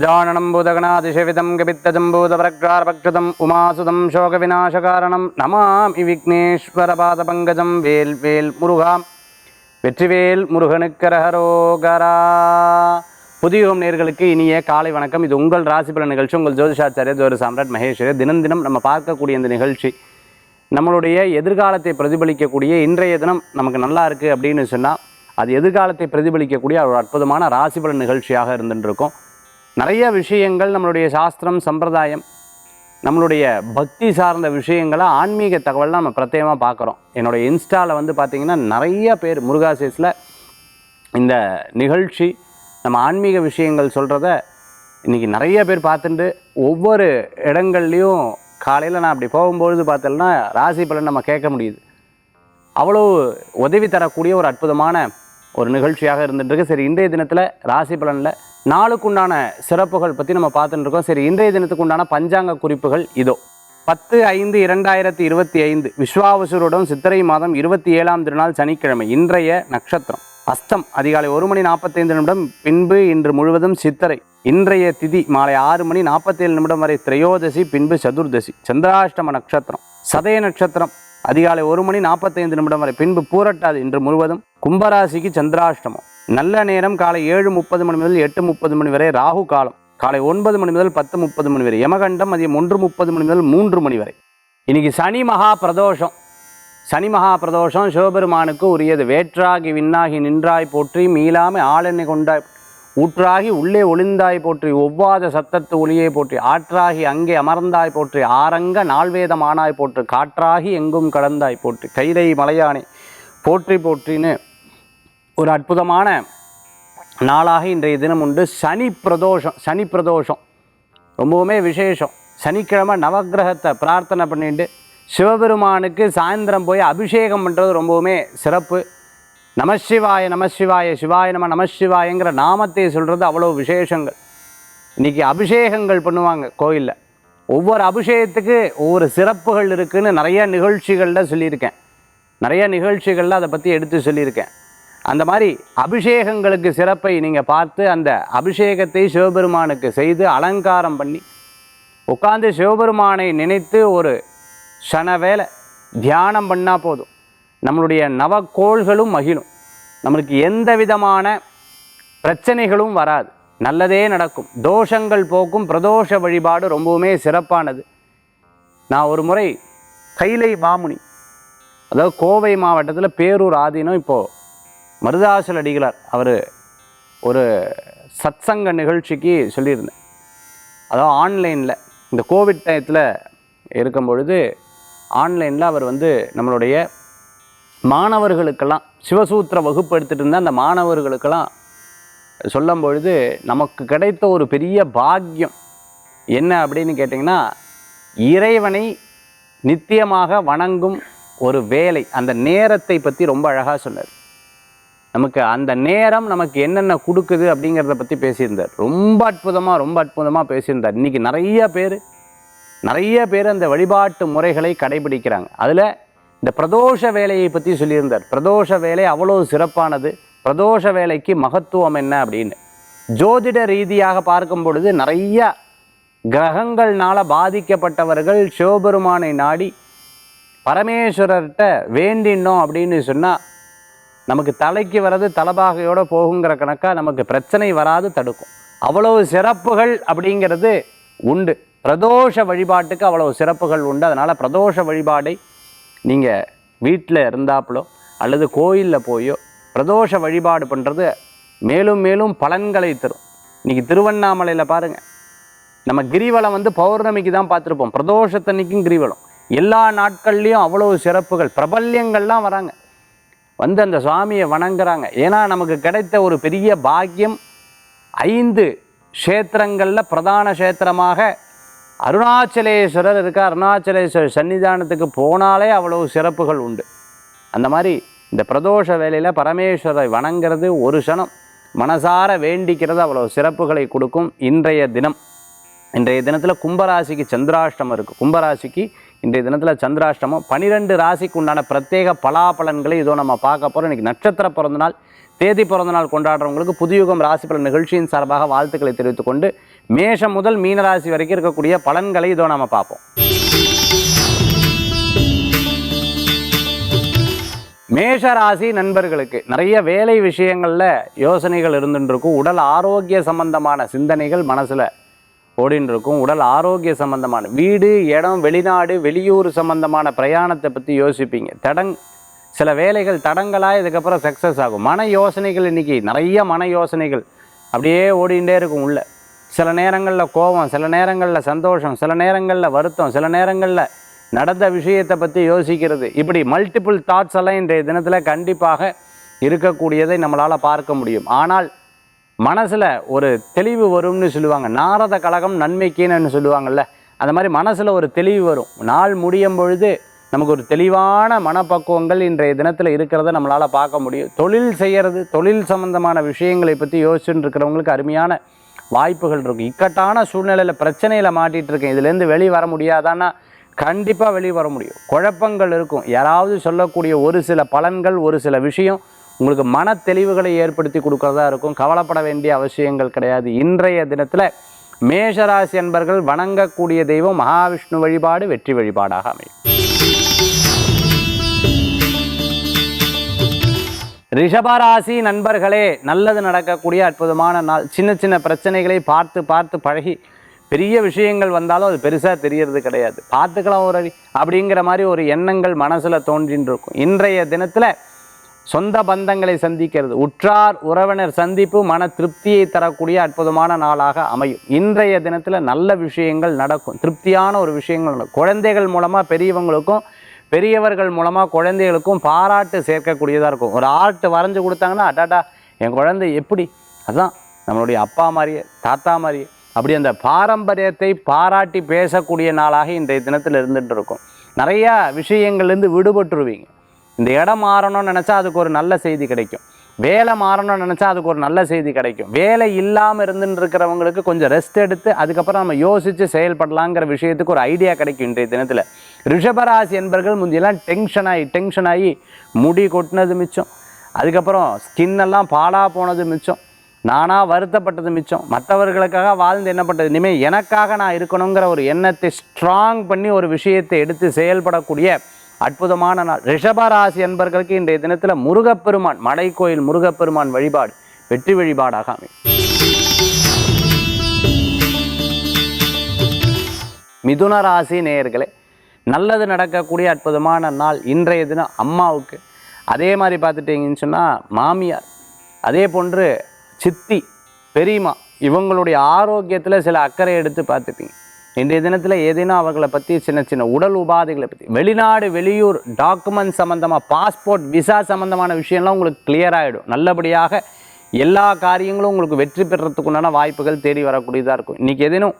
गजाननं भूतगणातिशवितं गपित्तजम्बूतप्रग्रारपक्षतं उमासुतं शोकविनाशकारणं नमामि विघ्नेश्वरपादपङ्कजं வேல் வேல் முருகா வெற்றிவேல் முருகனுக்கரகரோகரா புதியுகம் நேர்களுக்கு இனிய காலை வணக்கம் இது உங்கள் ராசிபல நிகழ்ச்சி உங்கள் ஜோதிஷாச்சாரிய ஜோதி சாம்ராட் மகேஸ்வரர் தினம் தினம் நம்ம பார்க்கக்கூடிய இந்த நிகழ்ச்சி நம்மளுடைய எதிர்காலத்தை பிரதிபலிக்கக்கூடிய இன்றைய தினம் நமக்கு நல்லா இருக்குது அப்படின்னு சொன்னால் அது எதிர்காலத்தை பிரதிபலிக்கக்கூடிய ஒரு அற்புதமான ராசிபலன் நிகழ்ச்சியாக இருந்துட்டு இருக்கும் நிறைய விஷயங்கள் நம்மளுடைய சாஸ்திரம் சம்பிரதாயம் நம்மளுடைய பக்தி சார்ந்த விஷயங்களை ஆன்மீக தகவல்லாம் நம்ம பிரத்யேகமாக பார்க்குறோம். என்னுடைய இன்ஸ்டாவில் வந்து பார்த்திங்கன்னா நிறைய பேர் முருகாசேஸில் இந்த நிகழ்ச்சி நம்ம ஆன்மீக விஷயங்கள் சொல்கிறத இன்றைக்கி நிறைய பேர் பார்த்துட்டு ஒவ்வொரு இடங்கள்லையும் காலையில் நான் அப்படி போகும்பொழுது பார்த்தோம்னா ராசி பலன் நம்ம கேட்க முடியுது. அவ்வளோ உதவி தரக்கூடிய ஒரு அற்புதமான ஒரு நிகழ்ச்சியாக இருந்துட்டு இருக்கு சரி இன்றைய தினத்தில் ராசி பலனில் நாளுக்குண்டான சிறப்புகள் பற்றி நம்ம பார்த்துட்டு இருக்கோம் சரி இன்றைய தினத்துக்கு உண்டான பஞ்சாங்க குறிப்புகள் இதோ. பத்து ஐந்து இரண்டாயிரத்தி இருபத்தி ஐந்து விஸ்வாவசுருடன் சித்திரை மாதம் இருபத்தி ஏழாம் திருநாள் சனிக்கிழமை இன்றைய நட்சத்திரம். அஸ்தம் அதிகாலை ஒரு மணி நாற்பத்தைந்து நிமிடம் பின்பு இன்று முழுவதும் சித்திரை. இன்றைய திதி மாலை ஆறு மணி நாற்பத்தேழு நிமிடம் வரை திரையோதசி பின்பு சதுர்தசி சந்திராஷ்டம நட்சத்திரம். சதய நட்சத்திரம் அதிகாலை ஒரு மணி நாற்பத்தைந்து நிமிடம் வரை பின்பு பூரட்டாது இன்று முழுவதும் கும்பராசிக்கு சந்திராஷ்டமம். நல்ல நேரம் காலை ஏழு முப்பது மணி முதல் எட்டு முப்பது மணி வரை ராகு காலம். காலை ஒன்பது மணி முதல் பத்து முப்பது மணி வரை யமகண்டம் மதியம் ஒன்று முப்பது மணி முதல் மூன்று மணி வரை. இன்னைக்கு சனி மகா பிரதோஷம். சனி மகா பிரதோஷம் சிவபெருமானுக்கு உரியது. வேற்றாகி விண்ணாகி நின்றாய் போற்றி மீளாமை ஆளெண்ணை கொண்டாய். ஊற்றாகி உள்ளே ஒளிந்தாய் போற்றி ஒவ்வாத சத்தத்து ஒளியை போற்றி ஆற்றாகி அங்கே அமர்ந்தாய் போற்றி ஆரங்க நால்வேதம் ஆனாய் போற்று காற்றாகி எங்கும் கடந்தாய் போற்றி கைதை மலையானே போற்றி போற்றின்னு ஒரு அற்புதமான நாளாக இன்றைய தினம் உண்டு. சனி பிரதோஷம் சனி பிரதோஷம் ரொம்பவுமே விசேஷம். சனிக்கிழமை நவக்கிரகத்தை பிரார்த்தனை பண்ணிட்டு சிவபெருமானுக்கு சாயந்தரம் போய் அபிஷேகம் பண்ணுறது ரொம்பவுமே சிறப்பு. நமசிவாய நமசிவாய சிவாய நம நமசிவாயங்கிற நாமத்தை சொல்கிறது அவ்வளோ விசேஷங்கள். இன்றைக்கி அபிஷேகங்கள் பண்ணுவாங்க கோயிலில். ஒவ்வொரு அபிஷேகத்துக்கு ஒவ்வொரு சிறப்புகள் இருக்குதுன்னு நிறைய நிகழ்ச்சிகளில் சொல்லியிருக்கேன். நிறைய நிகழ்ச்சிகளில் அதை பற்றி எடுத்து சொல்லியிருக்கேன். அந்த மாதிரி அபிஷேகங்களுக்கு சிறப்பை நீங்கள் பார்த்து அந்த அபிஷேகத்தை சிவபெருமானுக்கு செய்து அலங்காரம் பண்ணி உட்காந்து சிவபெருமானை நினைத்து ஒரு சன வேலை தியானம் பண்ணால் போதும். நம்மளுடைய நவக்கோள்களும் மகிழும். நம்மளுக்கு எந்த விதமான பிரச்சனைகளும் வராது. நல்லதே நடக்கும். தோஷங்கள் போக்கும் பிரதோஷ வழிபாடு ரொம்பவுமே சிறப்பானது. நான் ஒரு முறை கைலை மாமுனி அதாவது கோவை மாவட்டத்தில் பேரூர் ஆதீனம் இப்போது மருதாசல் அடிகளார். அவர் ஒரு சத்சங்க நிகழ்ச்சிக்கு சொல்லியிருந்தேன். அதாவது ஆன்லைனில் இந்த கோவிட் டயத்தில் இருக்கும் பொழுது ஆன்லைனில் அவர் வந்து நம்மளுடைய மாணவர்களுக்கெல்லாம் சிவசூத்திர வகுப்பு எடுத்துகிட்டு இருந்த அந்த மாணவர்களுக்கெல்லாம் சொல்லும் பொழுது நமக்கு கிடைத்த ஒரு பெரிய பாக்கியம் என்ன அப்படின்னு கேட்டிங்கன்னா இறைவனை நித்தியமாக வணங்கும் ஒரு வேலை. அந்த நேரத்தை பற்றி ரொம்ப அழகாக சொன்னார். நமக்கு அந்த நேரம் நமக்கு என்னென்ன கொடுக்குது அப்படிங்கிறத பற்றி பேசியிருந்தார். ரொம்ப அற்புதமாக ரொம்ப அற்புதமாக பேசியிருந்தார். இன்றைக்கி நிறைய பேர் நிறைய பேர் அந்த வழிபாட்டு முறைகளை கடைபிடிக்கிறாங்க. அதில் இந்த பிரதோஷ வேலையை பற்றி சொல்லியிருந்தார். பிரதோஷ வேலை அவ்வளோ சிறப்பானது. பிரதோஷ வேலைக்கு மகத்துவம் என்ன அப்படின்னு. ஜோதிட ரீதியாக பார்க்கும் பொழுது நிறைய கிரகங்கள்னால பாதிக்கப்பட்டவர்கள் சிவபெருமானை நாடி பரமேஸ்வரர்கிட்ட வேண்டினோம் அப்படின்னு சொன்னால் நமக்கு தலைக்கு வர்றது தலபாகையோடு போகுங்கிற கணக்காக நமக்கு பிரச்சனை வராது தடுக்கும். அவ்வளவு சிறப்புகள் அப்படிங்கிறது உண்டு. பிரதோஷ வழிபாட்டுக்கு அவ்வளவு சிறப்புகள் உண்டு. அதனால் பிரதோஷ வழிபாடை நீங்கள் வீட்டில் இருந்தாப்புலோ அல்லது கோயிலில் போயோ பிரதோஷ வழிபாடு பண்ணுறது மேலும் மேலும் பலன்களை தரும். இன்றைக்கி திருவண்ணாமலையில் பாருங்கள் நம்ம கிரிவலம் வந்து பௌர்ணமிக்கு தான் பார்த்துருப்போம். பிரதோஷத்தன்னைக்கும் கிரிவலம். எல்லா நாட்கள்லேயும் அவ்வளோ சிறப்புகள் பிரபல்யங்கள்லாம் வராங்க. வந்து அந்த சுவாமியை வணங்குறாங்க. ஏன்னா நமக்கு கிடைத்த ஒரு பெரிய பாக்கியம் ஐந்து க்ஷேத்திரங்களில் பிரதான க்ஷேத்திரமாக அருணாச்சலேஸ்வரர் இருக்க? அருணாச்சலேஸ்வரர் சன்னிதானத்துக்கு போனாலே அவ்வளவு சிறப்புகள் உண்டு. அந்த மாதிரி இந்த பிரதோஷ வேலையில் பரமேஸ்வரை வணங்குறது ஒரு சனம் மனசார வேண்டிக்கிறது அவ்வளோ சிறப்புகளை கொடுக்கும் இன்றைய தினம். இன்றைய தினத்தில் கும்பராசிக்கு சந்திராஷ்டமம் இருக்குது கும்பராசிக்கு இன்றைய தினத்தில் சந்திராஷ்டமம். பனிரெண்டு ராசிக்கு உண்டான பிரத்யேக பலாபலன்களை இதோ நம்ம பார்க்க போகிறோம் இன்றைக்கி நட்சத்திர பிறந்த நாள் தேதி பிறந்த நாள் கொண்டாடுறவங்களுக்கு புதுயுகம் ராசி பலன் நிகழ்ச்சியின் சார்பாக வாழ்த்துக்களை தெரிவித்துக் கொண்டு மேஷம் முதல் மீனராசி வரைக்கும் இருக்கக்கூடிய பலன்களை இதோ நம்ம பார்ப்போம். மேஷ ராசி நண்பர்களுக்கு நிறைய வேலை விஷயங்களில் யோசனைகள் இருந்துட்டு இருக்கும். உடல் ஆரோக்கிய சம்பந்தமான சிந்தனைகள் மனசில் ஓடின்னு இருக்கும் உடல் ஆரோக்கிய சம்பந்தமான வீடு இடம் வெளிநாடு வெளியூர் சம்பந்தமான பிரயாணத்தை பற்றி யோசிப்பீங்க. தடங் சில வேலைகள் தடங்களாக இதுக்கப்புறம் சக்ஸஸ் ஆகும். மன யோசனைகள் இன்றைக்கி நிறைய மன யோசனைகள் அப்படியே ஓடிகிட்டே இருக்கும் உள்ள. சில நேரங்களில் கோபம் சில நேரங்களில் சந்தோஷம் சில நேரங்களில் வருத்தம் சில நேரங்களில் நடந்த விஷயத்தை பற்றி யோசிக்கிறது. இப்படி மல்டிபிள் தாட்ஸ் எல்லாம் இன்றைய தினத்தில் கண்டிப்பாக இருக்கக்கூடியதை நம்மளால் பார்க்க முடியும். ஆனால் மனசில் ஒரு தெளிவு வரும்னு சொல்லுவாங்க. நாரத கழகம் நன்மைக்கேன்னு சொல்லுவாங்கள்ல அந்த மாதிரி மனசில் ஒரு தெளிவு வரும். நாள் முடியும் பொழுது நமக்கு ஒரு தெளிவான மனப்பக்குவங்கள் இன்றைய தினத்தில் இருக்கிறத நம்மளால் பார்க்க முடியும். தொழில் செய்கிறது தொழில் சம்பந்தமான விஷயங்களை பற்றி யோசிச்சுட்டு இருக்கிறவங்களுக்கு அருமையான வாய்ப்புகள் இருக்கும். இக்கட்டான சூழ்நிலையில் பிரச்சனையில் மாட்டிகிட்டு இருக்கேன். இதுலேருந்து வெளியே வர முடியாதான்னா கண்டிப்பாக வெளியே வர முடியும். குழப்பங்கள் இருக்கும். யாராவது சொல்லக்கூடிய ஒரு சில பலன்கள் ஒரு சில விஷயம் உங்களுக்கு மன தெளிவுகளை ஏற்படுத்தி கொடுக்கறதா இருக்கும். கவலைப்பட வேண்டிய அவசியங்கள் கிடையாது. இன்றைய தினத்தில் மேஷராசி அன்பர்கள் வணங்கக்கூடிய தெய்வம் மகாவிஷ்ணு வழிபாடு வெற்றி வழிபாடாக அமையும். ரிஷபராசி நண்பர்களே நல்லது நடக்கக்கூடிய அற்புதமான நாள். சின்ன சின்ன பிரச்சனைகளை பார்த்து பார்த்து பழகி பெரிய விஷயங்கள் வந்தாலும் அது பெருசாக தெரியறது கிடையாது. பார்த்துக்கலாம் ஒரு அப்படிங்கிற மாதிரி ஒரு எண்ணங்கள் மனசில் தோன்றின்னு இருக்கும் இன்றைய தினத்தில் சொந்த பந்தங்களை சந்திக்கிறது. உற்றார் உறவினர் சந்திப்பு மன திருப்தியை தரக்கூடிய அற்புதமான நாளாக அமையும். இன்றைய தினத்தில் நல்ல விஷயங்கள் நடக்கும். திருப்தியான ஒரு விஷயங்கள் நடக்கும். குழந்தைகள் மூலமாக பெரியவங்களுக்கும் பெரியவர்கள் மூலமாக குழந்தைகளுக்கும் பாராட்டு சேர்க்கக்கூடியதாக இருக்கும். ஒரு ஆர்ட் வரைஞ்சு கொடுத்தாங்கன்னா அடாடா என் குழந்தை எப்படி? அதுதான் நம்மளுடைய அப்பா மாதிரியே தாத்தா மாதிரியே. அப்படி அந்த பாரம்பரியத்தை பாராட்டி பேசக்கூடிய நாளாக இன்றைய தினத்தில் இருந்துகிட்டு இருக்கும். நிறையா விஷயங்கள்லேருந்து விடுபட்டுருவீங்க. இந்த இடம் மாறணும்னு நினச்சா அதுக்கு ஒரு நல்ல செய்தி கிடைக்கும். வேலை மாறணும்னு நினச்சா அதுக்கு ஒரு நல்ல செய்தி கிடைக்கும். வேலை இல்லாமல் இருந்துட்டு இருக்கிறவங்களுக்கு கொஞ்சம் ரெஸ்ட் எடுத்து அதுக்கப்புறம் நம்ம யோசித்து செயல்படலாங்கிற விஷயத்துக்கு ஒரு ஐடியா கிடைக்கும் இன்றைய தினத்தில். ரிஷபராசி என்பர்கள் முந்தியெல்லாம் டென்ஷன் ஆகி டென்ஷன் ஆகி முடி கொட்டினது மிச்சம். அதுக்கப்புறம் ஸ்கின் எல்லாம் பாழா போனது மிச்சம். நானாக வருத்தப்பட்டது மிச்சம். மற்றவர்களுக்காக வாழ்ந்து என்ன பண்ணுறது இனிமேல் எனக்காக நான் இருக்கணுங்கிற ஒரு எண்ணத்தை ஸ்ட்ராங் பண்ணி ஒரு விஷயத்தை எடுத்து செயல்படக்கூடிய அற்புதமான நாள். ரிஷபராசி என்பர்களுக்கு இன்றைய தினத்தில் முருகப்பெருமான் மடை கோயில் முருகப்பெருமான் வழிபாடு வெற்றி வழிபாடாக அமையும் மிதுன ராசி நேயர்களே நல்லது நடக்கக்கூடிய அற்புதமான நாள் இன்றைய தினம் அம்மாவுக்கு. அதே மாதிரி பார்த்துட்டிங்கன்னு சொன்னால் மாமியார் அதே போன்று சித்தி பெரியம்மா இவங்களுடைய ஆரோக்கியத்தில் சில அக்கறை எடுத்து பார்த்துப்பீங்க. இன்றைய தினத்தில் ஏதேனும் அவர்களை பற்றி சின்ன சின்ன உடல் உபாதைகளை பற்றி வெளிநாடு வெளியூர் டாக்குமெண்ட் சம்மந்தமாக பாஸ்போர்ட் விசா சம்மந்தமான விஷயம்லாம் உங்களுக்கு கிளியர் ஆகிடும் நல்லபடியாக எல்லா காரியங்களும் உங்களுக்கு வெற்றி பெறத்துக்குண்டான வாய்ப்புகள் தேடி வரக்கூடியதாக இருக்கும். இன்றைக்கி ஏதேனும்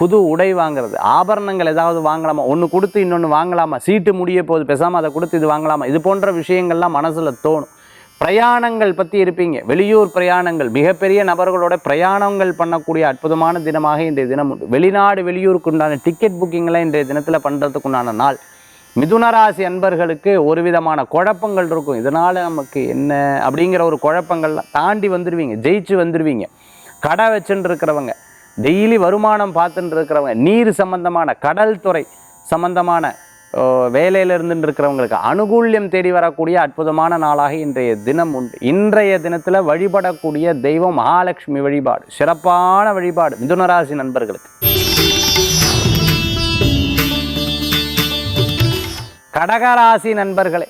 புது உடை வாங்குறது ஆபரணங்கள் ஏதாவது வாங்கலாமா? ஒன்று கொடுத்து இன்னொன்று வாங்கலாமா? சீட்டு முடிய போது பேசாமல் அதை கொடுத்து இது வாங்கலாமா? இது போன்ற விஷயங்கள்லாம் மனசில் தோணும். பிரயாணங்கள் பற்றி இருப்பீங்க. வெளியூர் பிரயாணங்கள் மிகப்பெரிய நபர்களோட பிரயாணங்கள் பண்ணக்கூடிய அற்புதமான தினமாக இன்றைய தினம் உண்டு. வெளிநாடு வெளியூருக்கு உண்டான டிக்கெட் புக்கிங்லாம் இன்றைய தினத்தில் பண்ணுறதுக்கு உண்டான நாள். மிதுனராசி அன்பர்களுக்கு ஒரு விதமான குழப்பங்கள் இருக்கும். இதனால் நமக்கு என்ன அப்படிங்கிற ஒரு குழப்பங்கள்லாம் தாண்டி வந்துடுவீங்க ஜெயிச்சு வந்துடுவீங்க கடை வச்சுட்டு இருக்கிறவங்க டெய்லி வருமானம் பார்த்துட்டு இருக்கிறவங்க நீர் சம்பந்தமான கடல் துறை சம்பந்தமான வேலையில் இருந்துட்டு இருக்கிறவங்களுக்கு அனுகூல்யம் தேடி வரக்கூடிய அற்புதமான நாளாக இன்றைய தினம் உண்டு இன்றைய தினத்தில் வழிபடக்கூடிய தெய்வம் மகாலட்சுமி வழிபாடு சிறப்பான வழிபாடு மிதுனராசி நண்பர்களுக்கு. கடகராசி நண்பர்களே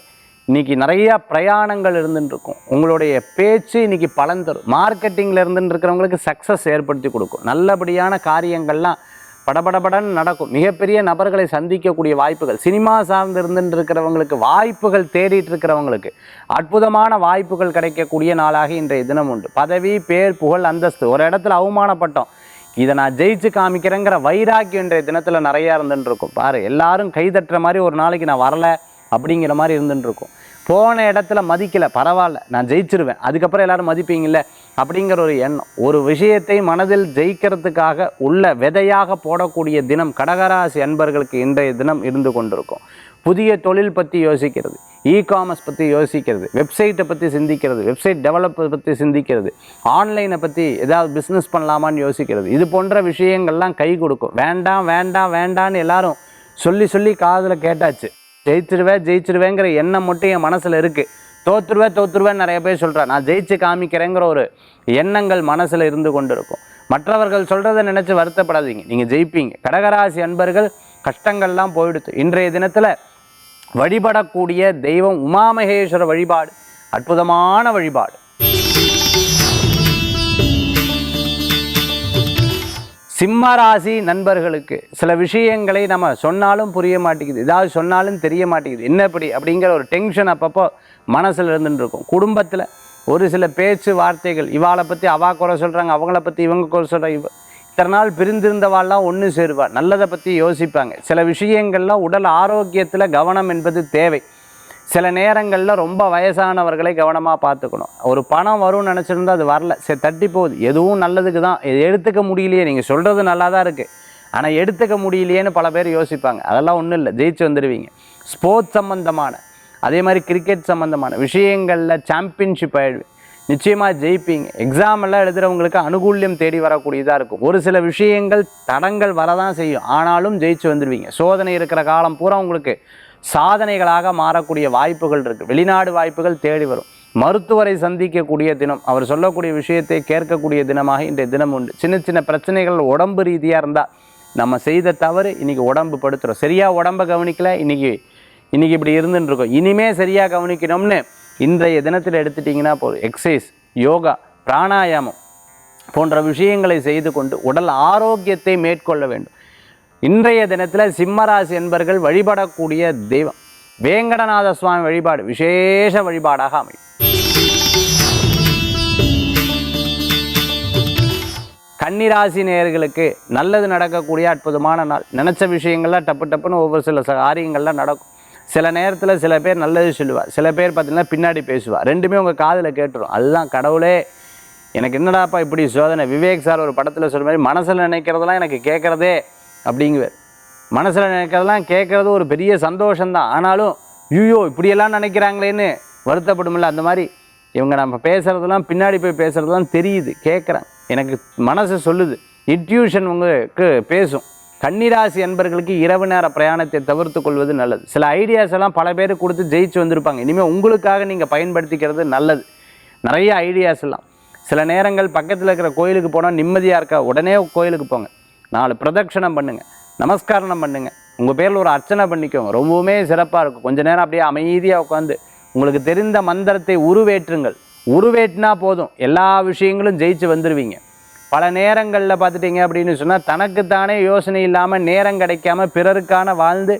இன்னைக்கு நிறைய பிரயாணங்கள் இருந்துருக்கும் உங்களுடைய பேச்சு இன்னைக்கு பலன் தரும். மார்க்கெட்டிங்கில் இருந்துட்டு இருக்கிறவங்களுக்கு சக்ஸஸ் ஏற்படுத்தி கொடுக்கும். நல்லபடியான காரியங்கள்லாம் படபடபடன்னு நடக்கும். மிகப்பெரிய நபர்களை சந்திக்கக்கூடிய வாய்ப்புகள். சினிமா சார்ந்து இருந்துட்டு இருக்கிறவங்களுக்கு வாய்ப்புகள் தேடிட்டு இருக்கிறவங்களுக்கு அற்புதமான வாய்ப்புகள் கிடைக்கக்கூடிய நாளாக இன்றைய தினம் உண்டு. பதவி பேர் புகழ் அந்தஸ்து ஒரு இடத்துல அவமானப்பட்டோம். இதை நான் ஜெயிச்சு காமிக்கிறேங்கிற வைராக்கியம் இன்றைய தினத்தில் நிறையா இருந்துட்டு இருக்கும் பாரு எல்லாரும் கைதட்டுற மாதிரி ஒரு நாளைக்கு நான் வரல அப்படிங்கிற மாதிரி இருந்துட்டு இருக்கும் போன இடத்துல மதிக்கலை பரவாயில்ல நான் ஜெயிச்சிருவேன். அதுக்கப்புறம் எல்லாரும் மதிப்பீங்கல்ல? அப்படிங்கிற ஒரு எண்ணம். ஒரு விஷயத்தை மனதில் ஜெயிக்கிறதுக்காக உள்ள விதையாக போடக்கூடிய தினம் கடகராசி அன்பர்களுக்கு இன்றைய தினம் இருந்து கொண்டிருக்கும். புதிய தொழில் பற்றி யோசிக்கிறது இ காமர்ஸ் பற்றி யோசிக்கிறது வெப்சைட்டை பற்றி சிந்திக்கிறது வெப்சைட் டெவலப்பை பற்றி சிந்திக்கிறது ஆன்லைனை பற்றி ஏதாவது பிஸ்னஸ் பண்ணலாமான்னு யோசிக்கிறது. இது போன்ற விஷயங்கள்லாம் கை கொடுக்கும். வேண்டாம் வேண்டாம் வேண்டான்னு எல்லாரும் சொல்லி சொல்லி காதில் கேட்டாச்சு. ஜெயிச்சிருவேன் ஜெயிச்சிருவேங்கிற எண்ணம் மட்டும் என் மனசில் இருக்குது தோத்துருவேன் தோத்துருவேன் நிறைய பேர் சொல்கிறேன் நான் ஜெயிச்சு காமிக்கிறேங்கிற ஒரு எண்ணங்கள் மனசில் இருந்து கொண்டு இருக்கும் மற்றவர்கள் சொல்கிறத நினச்சி வருத்தப்படாதீங்க. நீங்கள் ஜெயிப்பீங்க. கடகராசி அன்பர்கள் கஷ்டங்கள்லாம் போயிடுது இன்றைய தினத்தில் வழிபடக்கூடிய தெய்வம் உமாமகேஸ்வர வழிபாடு. அற்புதமான வழிபாடு. சிம்மராசி நண்பர்களுக்கு சில விஷயங்களை நம்ம சொன்னாலும் புரிய மாட்டேங்குது. ஏதாவது சொன்னாலும் தெரிய மாட்டேங்குது. என்ன இப்படி? அப்படிங்கிற ஒரு டென்ஷன் அப்பப்போ மனசில் இருந்துட்டு இருக்கும். குடும்பத்தில் ஒரு சில பேச்சு வார்த்தைகள் இவாளை பற்றி அவா குறை சொல்கிறாங்க அவங்கள பற்றி இவங்க குறை சொல்கிறாங்க இவ இத்தனை நாள் பிரிந்திருந்தவாள்லாம் ஒன்று சேருவாள் நல்லதை பற்றி யோசிப்பாங்க. சில விஷயங்கள்லாம் உடல் ஆரோக்கியத்தில் கவனம் என்பது தேவை. சில நேரங்களில் ரொம்ப வயசானவர்களை கவனமாக பார்த்துக்கணும். ஒரு பணம் வரும்னு நினச்சிருந்தா அது வரல. சரி தட்டி போகுது. எதுவும் நல்லதுக்கு தான். இது எடுத்துக்க முடியலையே. நீங்கள் சொல்கிறது நல்லா தான் இருக்குது ஆனால் எடுத்துக்க முடியலையேன்னு பல பேர் யோசிப்பாங்க. அதெல்லாம் ஒன்றும் இல்லை. ஜெயிச்சு வந்துடுவீங்க ஸ்போர்ட்ஸ் சம்மந்தமான அதே மாதிரி கிரிக்கெட் சம்மந்தமான விஷயங்களில் சாம்பியன்ஷிப் ஆயிடுவீங்க. நிச்சயமாக ஜெயிப்பீங்க. எக்ஸாம் எல்லாம் எழுதுகிறவங்களுக்கு அனுகூல்யம் தேடி வரக்கூடியதாக இருக்கும். ஒரு சில விஷயங்கள் தடங்கள் வரதான் செய்யும். ஆனாலும் ஜெயிச்சு வந்துடுவீங்க சோதனை இருக்கிற காலம் பூரா உங்களுக்கு சாதனைகளாக மாறக்கூடிய வாய்ப்புகள் இருக்குது வெளிநாடு வாய்ப்புகள் தேடி வரும். மருத்துவரை சந்திக்கக்கூடிய தினம் அவர் சொல்லக்கூடிய விஷயத்தை கேட்கக்கூடிய தினமாக இன்றைய தினம் உண்டு. சின்ன சின்ன பிரச்சனைகள் உடம்பு ரீதியாக இருந்தால் நம்ம செய்த தவறு இன்றைக்கி உடம்பு படுத்துகிறோம் சரியாக உடம்பை கவனிக்கல இன்றைக்கி இன்றைக்கி இப்படி இருந்துட்டுருக்கோம் இனிமே சரியாக கவனிக்கணும்னு இன்றைய தினத்தில் எடுத்துட்டிங்கன்னா போதும். எக்ஸசைஸ் யோகா பிராணாயாமம் போன்ற விஷயங்களை செய்து கொண்டு உடல் ஆரோக்கியத்தை மேற்கொள்ள வேண்டும். இன்றைய தினத்தில் சிம்மராசி என்பர்கள் வழிபடக்கூடிய தெய்வம். வேங்கடநாத சுவாமி வழிபாடு விசேஷ வழிபாடாக அமையும். கன்னிராசி நேயர்களுக்கு நல்லது நடக்கக்கூடிய அற்புதமான நாள். நினச்ச விஷயங்கள்லாம் டப்பு டப்புன்னு ஒவ்வொரு சில காரியங்கள்லாம் நடக்கும். சில நேரத்தில் சில பேர் நல்லது சொல்லுவாள் சில பேர் பார்த்திங்கன்னா பின்னாடி பேசுவாள் ரெண்டுமே உங்கள் காதில் கேட்டுரும். அதுதான் கடவுளே. எனக்கு என்னடாப்பா இப்படி சோதனை? விவேக் சார் ஒரு படத்தில் சொல்கிற மாதிரி மனசில் நினைக்கிறதெல்லாம் எனக்கு கேட்குறதே அப்படிங்குவார் மனசில் நினைக்கிறதெல்லாம் கேட்குறது ஒரு பெரிய சந்தோஷம்தான். ஆனாலும் ஐயோ இப்படியெல்லாம் நினைக்கிறாங்களேன்னு வருத்தப்படுமில்ல. அந்த மாதிரி இவங்க நம்ம பேசுகிறதெல்லாம் பின்னாடி போய் பேசுகிறதெல்லாம் தெரியுது கேட்குறேன். எனக்கு மனசு சொல்லுது. இன்ட்யூஷன் உங்களுக்கு பேசும். கன்னிராசி என்பர்களுக்கு இரவு நேர பிரயாணத்தை தவிர்த்து கொள்வது நல்லது. சில ஐடியாஸ் எல்லாம் பல பேர் கொடுத்து ஜெயிச்சு வந்திருப்பாங்க. இனிமேல் உங்களுக்காக நீங்கள் பயன்படுத்திக்கிறது நல்லது. நிறைய ஐடியாஸ் எல்லாம். சில நேரங்கள் பக்கத்தில் இருக்கிற கோயிலுக்கு போனால் நிம்மதியாக இருக்கா? உடனே கோயிலுக்கு போங்க. நாலு பிரதட்சணம் பண்ணுங்கள் நமஸ்காரணம் பண்ணுங்கள் உங்கள் பேரில் ஒரு அர்ச்சனை பண்ணிக்கோங்க. ரொம்பவுமே சிறப்பாக இருக்கும். கொஞ்ச நேரம் அப்படியே அமைதியாக உட்காந்து உங்களுக்கு தெரிந்த மந்திரத்தை உருவேற்றுங்கள். உருவேற்றினா போதும். எல்லா விஷயங்களும் ஜெயிச்சு வந்துடுவீங்க பல நேரங்களில் பார்த்துட்டீங்க அப்படின்னு சொன்னால் தனக்குத்தானே யோசனை இல்லாமல் நேரம் கிடைக்காம பிறருக்கான வாழ்ந்து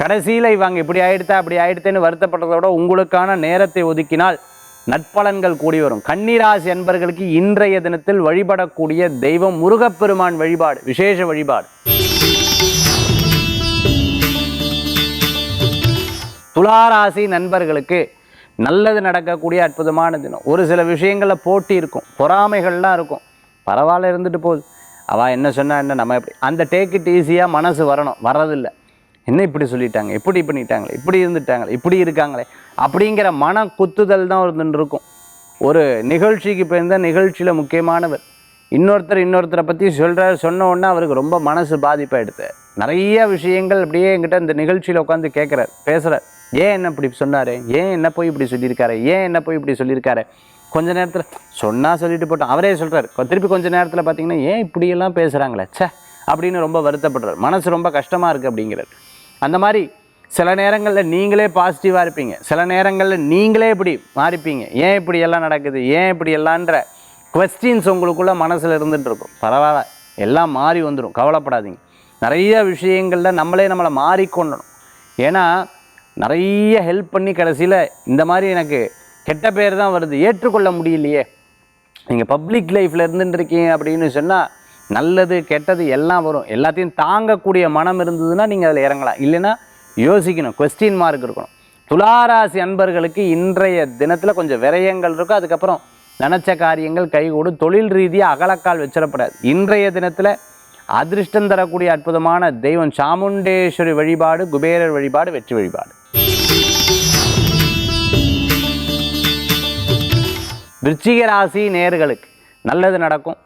கடைசியில் இவங்க இப்படி ஆயிடுத்தா அப்படி ஆயிடுத்தேன்னு வருத்தப்படுறதோட உங்களுக்கான நேரத்தை ஒதுக்கினால் நட்பலன்கள் கூடி வரும். கன்னிராசி என்பர்களுக்கு இன்றைய தினத்தில் வழிபடக்கூடிய தெய்வம் முருகப்பெருமான் வழிபாடு விசேஷ வழிபாடு. துளாராசி நண்பர்களுக்கு நல்லது நடக்கக்கூடிய அற்புதமான தினம். ஒரு சில விஷயங்களில் போட்டி இருக்கும். பொறாமைகள்லாம் இருக்கும். பரவாயில்ல இருந்துட்டு போகுது. அவள் என்ன சொன்னா என்ன நம்ம எப்படி? அந்த டேக் இட் ஈஸியாக மனசு வரணும். வரதில்லை என்ன இப்படி சொல்லிட்டாங்க? இப்படி பண்ணிட்டாங்களே இப்படி இருந்துட்டாங்களே இப்படி இருக்காங்களே அப்படிங்கிற மன குத்துதல் தான் இருந்துட்டு இருக்கும் ஒரு நிகழ்ச்சிக்கு போயிருந்த நிகழ்ச்சியில் முக்கியமானவர். இன்னொருத்தர் இன்னொருத்தரை பற்றி சொல்கிறார் சொன்ன உடனே அவருக்கு ரொம்ப மனசு பாதிப்பாகிடுது நிறைய விஷயங்கள் அப்படியே என்கிட்ட இந்த நிகழ்ச்சியில் உட்காந்து கேட்குறார் பேசுகிறார் ஏன் என்ன இப்படி சொன்னார்? ஏன் என்ன போய் இப்படி சொல்லியிருக்காரு? ஏன் என்ன போய் இப்படி சொல்லியிருக்காரு? கொஞ்ச நேரத்தில் சொன்னால் சொல்லிட்டு போட்டோம். அவரே சொல்கிறார் திருப்பி கொஞ்ச நேரத்தில் பார்த்தீங்கன்னா ஏன் இப்படியெல்லாம் பேசுகிறாங்களே ச்சே! அப்படின்னு ரொம்ப வருத்தப்படுறார். மனசு ரொம்ப கஷ்டமாக இருக்குது அப்படிங்கிறார். அந்த மாதிரி சில நேரங்களில் நீங்களே பாசிட்டிவாக இருப்பீங்க. சில நேரங்களில் நீங்களே இப்படி மாறிப்பீங்க. ஏன் இப்படி எல்லாம் நடக்குது? ஏன் இப்படி எல்லான்ற கொஸ்டின்ஸ் உங்களுக்குள்ளே மனசில் இருந்துகிட்ருக்கும் பரவாயில்ல. எல்லாம் மாறி வந்துடும் கவலைப்படாதீங்க. நிறைய விஷயங்களில் நம்மளே நம்மளை மாறிக்கொள்ளணும். ஏன்னா நிறைய ஹெல்ப் பண்ணி கடைசியில் இந்த மாதிரி எனக்கு கெட்ட பேர் தான் வருது. ஏற்றுக்கொள்ள முடியலையே. நீங்கள் பப்ளிக் லைஃப்பில் இருந்துட்டு இருக்கீங்க அப்படின்னு சொன்னால் நல்லது கெட்டது எல்லாம் வரும். எல்லாத்தையும் தாங்கக்கூடிய மனம் இருந்ததுன்னா நீங்கள் அதில் இறங்கலாம். இல்லைன்னா யோசிக்கணும். கொஸ்டின் மார்க் இருக்கணும். துளாராசி அன்பர்களுக்கு இன்றைய தினத்தில் கொஞ்சம் விரயங்கள் இருக்கும். அதுக்கப்புறம் நினச்ச காரியங்கள் கைகூடும். தொழில் ரீதியாக அகலக்கால் வச்சிடப்படாது. இன்றைய தினத்தில் அதிர்ஷ்டம் தரக்கூடிய அற்புதமான தெய்வம் சாமுண்டேஸ்வரி வழிபாடு குபேரர் வழிபாடு வெற்றி வழிபாடு. விருச்சிக ராசி நேர்களுக்கு நல்லது நடக்கும்.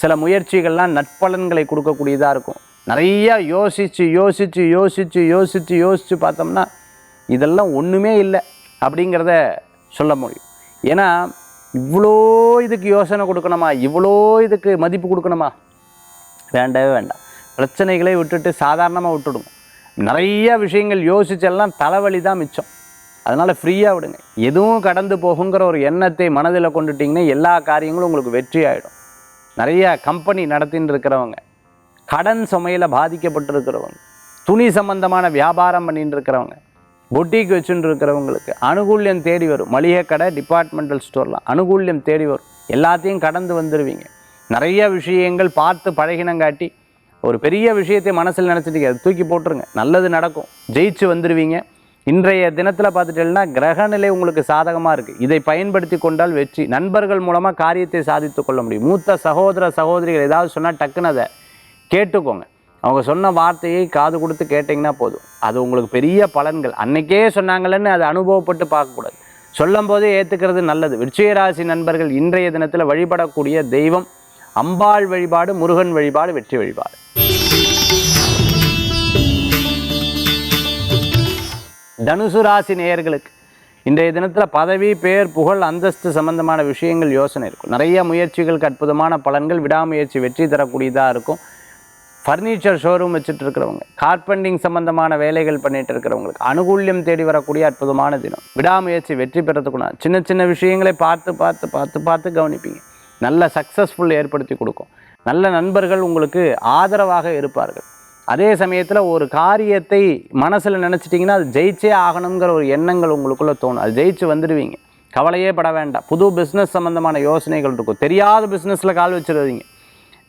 சில முயற்சிகள்லாம் நட்பலன்களை கொடுக்கக்கூடியதாக இருக்கும். நிறையா யோசித்து யோசித்து யோசித்து யோசித்து யோசித்து பார்த்தோம்னா இதெல்லாம் ஒன்றுமே இல்லை அப்படிங்கிறத சொல்ல முடியும். ஏன்னா இவ்வளோ இதுக்கு யோசனை கொடுக்கணுமா? இவ்வளோ இதுக்கு மதிப்பு கொடுக்கணுமா? வேண்டவே வேண்டாம். பிரச்சனைகளை விட்டுட்டு சாதாரணமாக விட்டுடுங்க நிறைய விஷயங்கள் யோசிச்செல்லாம் தலைவலி தான் மிச்சம். அதனால் ஃப்ரீயாக விடுங்க. எதுவும் கடந்து போகுங்கிற ஒரு எண்ணத்தை மனதில் கொண்டுட்டிங்கன்னா எல்லா காரியங்களும் உங்களுக்கு வெற்றி ஆகிடும் நிறைய கம்பெனி நடத்தின்னு இருக்கிறவங்க கடன் சுமையில் பாதிக்கப்பட்டிருக்கிறவங்க. துணி சம்பந்தமான வியாபாரம் பண்ணிட்டு இருக்கிறவங்க பொட்டிக்கு வச்சுட்டு இருக்கிறவங்களுக்கு அனுகூல்யம் தேடி வரும். மளிகை கடை டிபார்ட்மெண்டல் ஸ்டோர்லாம் அனுகூல்யம் தேடி வரும். எல்லாத்தையும் கடந்து வந்துடுவீங்க நிறைய விஷயங்கள் பார்த்து பழகினங்காட்டி ஒரு பெரிய விஷயத்தை மனசில் நினச்சிட்டு அதை தூக்கி போட்டுருங்க. நல்லது நடக்கும். ஜெயிச்சு வந்துடுவீங்க இன்றைய தினத்தில் பார்த்துட்டீங்கன்னா கிரகநிலை உங்களுக்கு சாதகமாக இருக்குது இதை பயன்படுத்தி கொண்டால் வெற்றி. நண்பர்கள் மூலமாக காரியத்தை சாதித்து கொள்ள முடியும். மூத்த சகோதர சகோதரிகள் ஏதாவது சொன்னால் டக்குன்னு அதை கேட்டுக்கோங்க. அவங்க சொன்ன வார்த்தையை காது கொடுத்து கேட்டிங்கன்னா போதும். அது உங்களுக்கு பெரிய பலன்கள். அன்னைக்கே சொன்னாங்களேன்னு அதை அனுபவப்பட்டு பார்க்கக்கூடாது. சொல்லும் போதே ஏற்றுக்கிறது நல்லது. விருச்சிகராசி நண்பர்கள் இன்றைய தினத்தில் வழிபடக்கூடிய தெய்வம் அம்பாள் வழிபாடு முருகன் வழிபாடு வெற்றி வழிபாடு. தனுசு ராசி நேயர்களுக்கு இன்றைய தினத்தில் பதவி பேர் புகழ் அந்தஸ்து சம்பந்தமான விஷயங்கள் யோசனை இருக்கும். நிறைய முயற்சிகளுக்கு அற்புதமான பலன்கள் விடாமுயற்சி வெற்றி தரக்கூடியதாக இருக்கும். ஃபர்னிச்சர் ஷோரூம் வச்சுட்டு இருக்கிறவங்க கார்பெண்டிங் சம்பந்தமான வேலைகள் பண்ணிட்டு இருக்கிறவங்களுக்கு அனுகூல்யம் தேடி வரக்கூடிய அற்புதமான தினம். விடாமுயற்சி வெற்றி பெறத்துக்குனா சின்ன சின்ன விஷயங்களை பார்த்து பார்த்து பார்த்து பார்த்து கவனிப்பீங்க. நல்ல சக்ஸஸ்ஃபுல் ஏற்படுத்தி கொடுக்கும். நல்ல நண்பர்கள் உங்களுக்கு ஆதரவாக இருப்பார்கள். அதே சமயத்தில் ஒரு காரியத்தை மனசில் நினச்சிட்டிங்கன்னா அது ஜெயிச்சே ஆகணுங்கிற ஒரு எண்ணங்கள் உங்களுக்குள்ளே தோணும். அது ஜெயிச்சு வந்துடுவீங்க. கவலையே பட வேண்டாம். புது பிஸ்னஸ் சம்மந்தமான யோசனைகள் இருக்கும். தெரியாத பிஸ்னஸில் கால் வச்சுருவீங்க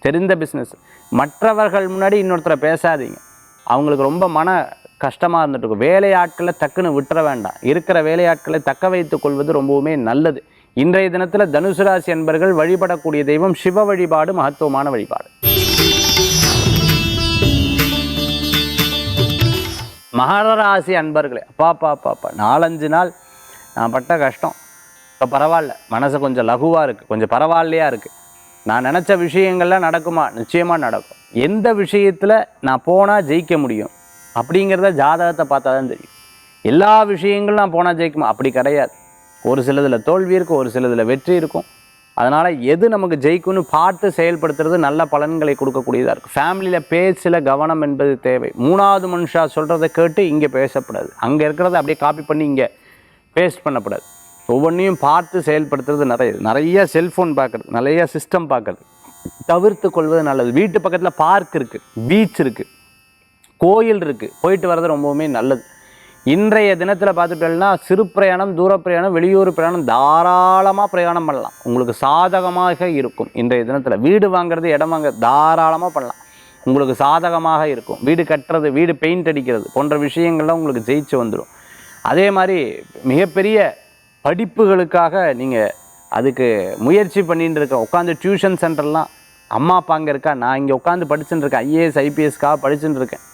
தெரிந்த பிஸ்னஸ் மற்றவர்கள் முன்னாடி இன்னொருத்தரை பேசாதீங்க. அவங்களுக்கு ரொம்ப மன கஷ்டமாக இருந்துட்டு இருக்கும் வேலையாட்களை டக்குன்னு விட்டுற வேண்டாம். இருக்கிற வேலையாட்களை தக்க வைத்துக் கொள்வது ரொம்பவுமே நல்லது. இன்றைய தினத்தில் தனுசு ராசி என்பர்கள் வழிபடக்கூடிய தெய்வம் சிவ வழிபாடு மகத்துவமான வழிபாடு. மகரராசி அன்பர்களே அப்பா அப்பா அப்பா அப்பா. நாலஞ்சு நாள் நான் பட்ட கஷ்டம். இப்போ பரவாயில்ல மனசு கொஞ்சம் லகுவாக இருக்குது கொஞ்சம் பரவாயில்லையா இருக்குது நான் நினச்ச விஷயங்கள்லாம் நடக்குமா? நிச்சயமாக நடக்கும். எந்த விஷயத்தில் நான் போனால் ஜெயிக்க முடியும்? அப்படிங்கிறத ஜாதகத்தை பார்த்தா தான் தெரியும். எல்லா விஷயங்களும் நான் போனால் ஜெயிக்குமா? அப்படி கிடையாது. ஒரு சிலதில் தோல்வி இருக்கும் ஒரு சிலதில் வெற்றி இருக்கும். அதனால் எது நமக்கு ஜெயிக்கும்னு பார்த்து செயல்படுத்துறது நல்ல பலன்களை கொடுக்கக்கூடியதாக இருக்குது ஃபேமிலியில் பேச்சில் கவனம் என்பது தேவை. மூணாவது மனுஷா சொல்கிறத கேட்டு இங்கே பேசப்படாது. அங்கே இருக்கிறத அப்படியே காப்பி பண்ணி இங்கே பேஸ்ட் பண்ணக்கூடாது ஒவ்வொன்றையும் பார்த்து செயல்படுத்துறது நிறைய. நிறைய செல்ஃபோன் பார்க்குறது நிறைய சிஸ்டம் பார்க்குறது. தவிர்த்து கொள்வது நல்லது. வீட்டு பக்கத்தில் பார்க் இருக்குது பீச் இருக்குது கோயில் இருக்குது போயிட்டு வர்றது ரொம்பவுமே நல்லது. இன்றைய தினத்தில் பார்த்துட்டோம்னா சிறு பிரயாணம் தூர பிரயாணம் வெளியூர் பிரயாணம் தாராளமாக பிரயாணம் பண்ணலாம். உங்களுக்கு சாதகமாக இருக்கும் இன்றைய தினத்தில். வீடு வாங்குறது இடம் வாங்க தாராளமாக பண்ணலாம். உங்களுக்கு சாதகமாக இருக்கும். வீடு கட்டுறது வீடு பெயிண்ட் அடிக்கிறது போன்ற விஷயங்கள்லாம் உங்களுக்கு ஜெயிச்சு வந்துடும் அதே மாதிரி மிகப்பெரிய படிப்புகளுக்காக நீங்கள் அதுக்கு முயற்சி பண்ணிட்டு இருக்க உட்காந்து டியூஷன் சென்டர்லாம் அம்மா அப்பா அங்கே இருக்கா? நான் இங்கே உட்காந்து படிச்சுட்டு இருக்கேன். ஐஏஎஸ் ஐபிஎஸ்க்காக படிச்சுட்டு இருக்கேன்.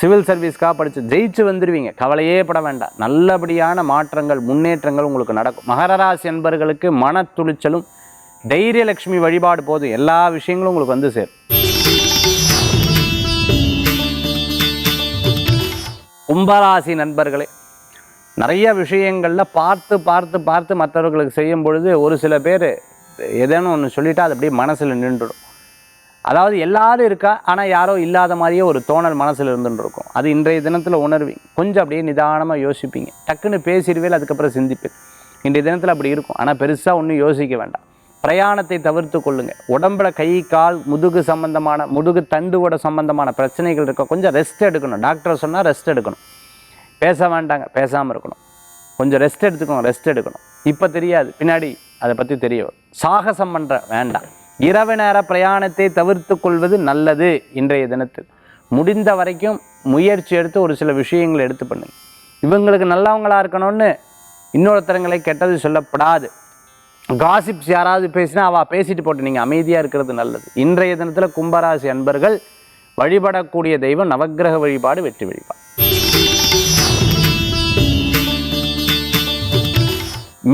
சிவில் சர்வீஸ்க்காக படித்து ஜெயிச்சு வந்துடுவீங்க கவலையே பட வேண்டாம். நல்லபடியான மாற்றங்கள் முன்னேற்றங்கள் உங்களுக்கு நடக்கும். மகரராசி என்பர்களுக்கு மன துணிச்சலும் தைரியலட்சுமி வழிபாடு போதும் எல்லா விஷயங்களும் உங்களுக்கு வந்து சேரும். கும்பராசி நண்பர்களே நிறைய விஷயங்களில் பார்த்து பார்த்து பார்த்து மற்றவர்களுக்கு செய்யும் பொழுது ஒரு சில பேர் எதேனும் ஒன்று சொல்லிட்டா அது அப்படியே மனசில் நின்றுடும். அதாவது எல்லாரும் இருக்கா ஆனால் யாரோ இல்லாத மாதிரியே ஒரு தோணல் மனசில் இருந்துட்டு இருக்கும். அது இன்றைய தினத்தில் உணர்வீங்க. கொஞ்சம் அப்படியே நிதானமாக யோசிப்பீங்க. டக்குன்னு பேசிடுவேல் அதுக்கப்புறம் சிந்திப்பேன். இன்றைய தினத்தில் அப்படி இருக்கும். ஆனால் பெருசாக ஒன்றும் யோசிக்க வேண்டாம். பிரயாணத்தை தவிர்த்து கொள்ளுங்கள் உடம்புல கை கால் முதுகு சம்பந்தமான முதுகு தண்டுவோட சம்பந்தமான பிரச்சனைகள் இருக்க கொஞ்சம் ரெஸ்ட் எடுக்கணும். டாக்டர் சொன்னால் ரெஸ்ட் எடுக்கணும். பேச வேண்டாங்க பேசாமல் இருக்கணும். கொஞ்சம் ரெஸ்ட் எடுத்துக்கணும் ரெஸ்ட் எடுக்கணும். இப்போ தெரியாது. பின்னாடி அதை பற்றி தெரியவும் சாகசம் பண்ணுற வேண்டாம். இரவு நேர பிரயாணத்தை தவிர்த்து கொள்வது நல்லது இன்றைய தினத்தில். முடிந்த வரைக்கும் முயற்சி எடுத்து ஒரு சில விஷயங்களை எடுத்து பண்ணுங்க. இவங்களுக்கு நல்லவங்களா இருக்கணும்னு இன்னொருத்தரங்களை கெட்டது சொல்லப்படாது. காசிப்ஸ் யாராவது பேசினா அவள் பேசிட்டு போட்டு நீங்கள் அமைதியாக இருக்கிறது நல்லது. இன்றைய தினத்தில் கும்பராசி அன்பர்கள் வழிபடக்கூடிய தெய்வம் நவக்கிரக வழிபாடு வெற்றி வழிபாடு.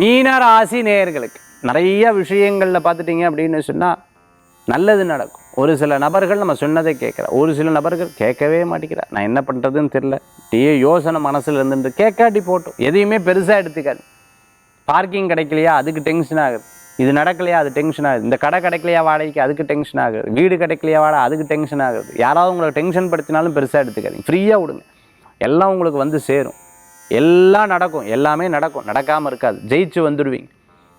மீனராசி நேயர்களுக்கு நிறைய விஷயங்களில் பார்த்துட்டீங்க அப்படின்னு சொன்னால் நல்லது நடக்கும். ஒரு சில நபர்கள் நம்ம சொன்னதை கேட்குறா. ஒரு சில நபர்கள் கேட்கவே மாட்டேங்கிறா. நான் என்ன பண்ணுறதுன்னு தெரில டீயே யோசனை மனசில் இருந்துட்டு கேட்காட்டி போட்டோம். எதையுமே பெருசாக எடுத்துக்காது. பார்க்கிங் கிடைக்கலையா அதுக்கு டென்ஷன் ஆகுது. இது நடக்கலையா அது டென்ஷன் ஆகுது. இந்த கடை கிடைக்கலையா வாடகைக்கு அதுக்கு டென்ஷன் ஆகுது. வீடு கிடைக்கலையா வாடகை அதுக்கு டென்ஷன் ஆகுது. யாராவது உங்களை டென்ஷன் படுத்தினாலும் பெருசாக எடுத்துக்காதீங்க. ஃப்ரீயாக விடுங்க. எல்லாம் உங்களுக்கு வந்து சேரும். எல்லாம் நடக்கும். எல்லாமே நடக்கும். நடக்காமல் இருக்காது. ஜெயிச்சு வந்துடுவீங்க.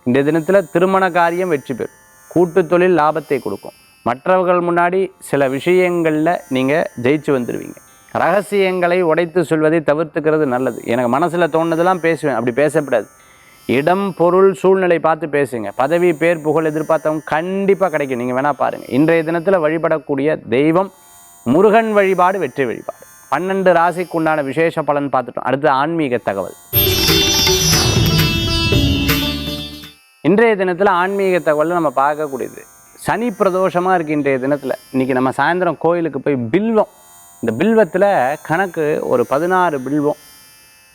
இந்த தினத்தில் திருமண காரியம் வெற்றி பெறும். கூட்டு தொழில் லாபத்தை கொடுக்கும். மற்றவர்கள் முன்னாடி சில விஷயங்களில் நீங்கள் ஜெயிச்சு வந்துடுவீங்க ரகசியங்களை உடைத்து சொல்வதை தவிர்த்துக்கிறது நல்லது. எனக்கு மனசில் தோணுதெல்லாம் பேசுவேன். அப்படி பேசக்கூடாது இடம் பொருள் சூழ்நிலை பார்த்து பேசுங்க. பதவி பேர் புகழ் எதிர்பார்த்தவங்க கண்டிப்பாக கிடைக்கும். நீங்கள் வேணால் பாருங்கள் இன்றைய தினத்தில் வழிபடக்கூடிய தெய்வம் முருகன் வழிபாடு வெற்றி வழிபாடு. பன்னெண்டு ராசிக்குண்டான விசேஷ பலன் பார்த்துட்டோம். அடுத்து ஆன்மீக தகவல். இன்றைய தினத்தில் ஆன்மீக தகவலில் நம்ம பார்க்கக்கூடியது. சனி பிரதோஷமாக இருக்குது இன்றைய தினத்தில். இன்றைக்கி நம்ம சாயந்தரம் கோயிலுக்கு போய் பில்வம். இந்த பில்வத்தில் கணக்கு ஒரு பதினாறு பில்வம்.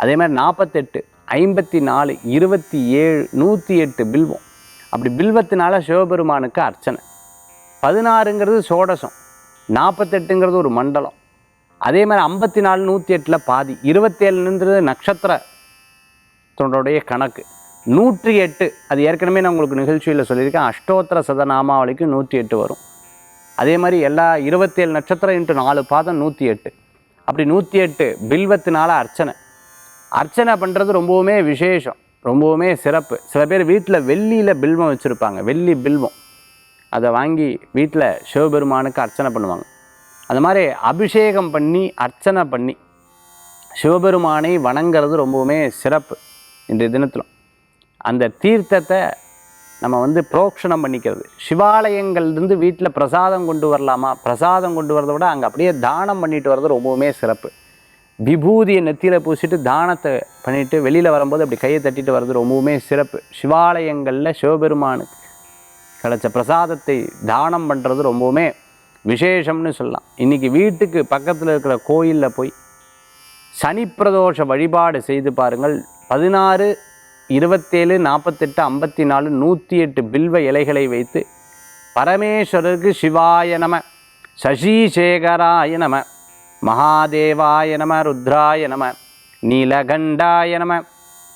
அதே மாதிரி நாற்பத்தெட்டு ஐம்பத்தி நாலு இருபத்தி ஏழு நூற்றி எட்டு பில்வம். அப்படி பில்வத்தினால சிவபெருமானுக்கு அர்ச்சனை. பதினாறுங்கிறது சோடசம். நாற்பத்தெட்டுங்கிறது ஒரு மண்டலம். அதே மாதிரி ஐம்பத்தி நாலு நூற்றி எட்டில் பாதி. இருபத்தேழுன்றது நட்சத்திரத்தோடைய கணக்கு. நூற்றி எட்டு அது ஏற்கனவே நான் உங்களுக்கு நிகழ்ச்சியில் சொல்லியிருக்கேன். அஷ்டோத்திர சதநாமாவளிக்கு நூற்றி எட்டு வரும். அதே மாதிரி எல்லா இருபத்தேழு நட்சத்திரம் இன்ட்டு நாலு பாதம் நூற்றி எட்டு அப்படி நூற்றி எட்டு பில்வத்தினால அர்ச்சனை. அர்ச்சனை பண்ணுறது ரொம்பவுமே விசேஷம். ரொம்பவுமே சிறப்பு. சில பேர் வீட்டில் வெள்ளியில் பில்வம் வச்சுருப்பாங்க. வெள்ளி பில்வம். அதை வாங்கி வீட்டில் சிவபெருமானுக்கு அர்ச்சனை பண்ணுவாங்க. அந்த மாதிரி அபிஷேகம் பண்ணி அர்ச்சனை பண்ணி சிவபெருமானை வணங்கிறது ரொம்பவுமே சிறப்பு இன்றைய தினத்திலும். அந்த தீர்த்தத்தை நம்ம வந்து புரோக்ஷணம் பண்ணிக்கிறது. சிவாலயங்கள்லேருந்து வீட்டில் பிரசாதம் கொண்டு வரலாமா? பிரசாதம் கொண்டு வரதை விட அங்கே அப்படியே தானம் பண்ணிட்டு வர்றது ரொம்பவுமே சிறப்பு. விபூதியை நெத்தியில் பூசிட்டு தானத்தை பண்ணிவிட்டு வெளியில் வரும்போது அப்படி கையை தட்டிட்டு வர்றது ரொம்பவுமே சிறப்பு. சிவாலயங்களில் சிவபெருமானுக்கு கிடச்ச பிரசாதத்தை தானம் பண்ணுறது ரொம்பவுமே விசேஷம்னு சொல்லலாம். இன்றைக்கி வீட்டுக்கு பக்கத்தில் இருக்கிற கோயிலில் போய் சனி பிரதோஷ வழிபாடு செய்து பாருங்கள். பதினாறு இருபத்தேழு நாற்பத்தெட்டு ஐம்பத்தி நாலு நூற்றி எட்டு பில்வ இலைகளை வைத்து பரமேஸ்வரருக்கு சிவாய நம சசிசேகராய நம மகாதேவாய நம ருத்ராய நம நீலகண்டாய நம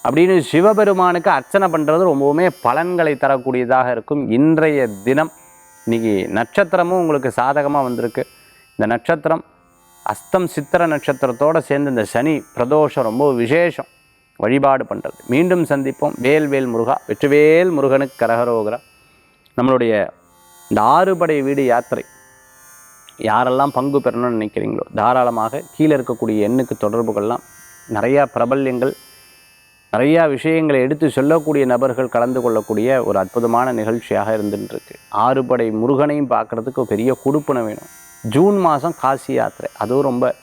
அப்படின்னு சிவபெருமானுக்கு அர்ச்சனை பண்ணுறது ரொம்பவுமே பலன்களை தரக்கூடியதாக இருக்கும். இன்றைய தினம் இன்றைக்கி நட்சத்திரமும் உங்களுக்கு சாதகமாக வந்திருக்கு. இந்த நட்சத்திரம் அஸ்தம் சித்திர நட்சத்திரத்தோடு சேர்ந்து இந்த சனி பிரதோஷம் ரொம்ப விசேஷம். வழிபாடு பண்ணுறது மீண்டும் சந்திப்போம். வேல்வேல் முருகா வெற்றிவேல் முருகனுக்கு கரகரோகரா. நம்மளுடைய இந்த ஆறுபடை வீடு யாத்திரை யாரெல்லாம் பங்கு பெறணும்னு நினைக்கிறீங்களோ தாராளமாக கீழே இருக்கக்கூடிய எண்ணுக்கு தொடர்புகள்லாம் நிறையா பிரபல்யங்கள் நிறையா விஷயங்களை எடுத்து சொல்லக்கூடிய நபர்கள் கலந்து கொள்ளக்கூடிய ஒரு அற்புதமான நிகழ்ச்சியாக இருந்துட்டுருக்கு. ஆறுபடை முருகனையும் பார்க்குறதுக்கு பெரிய கொடுப்பின வேணும். ஜூன் மாதம் காசி யாத்திரை அதுவும் ரொம்ப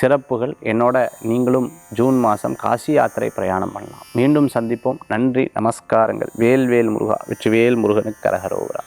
சிறப்புகள். என்னோட நீங்களும் ஜூன் மாதம் காசி யாத்திரை பிரயாணம் பண்ணலாம். மீண்டும் சந்திப்போம். நன்றி. நமஸ்காரங்கள். வேல்வேல் முருகா. வெற்றி வேல் முருகனுக்கு கரகரோகரா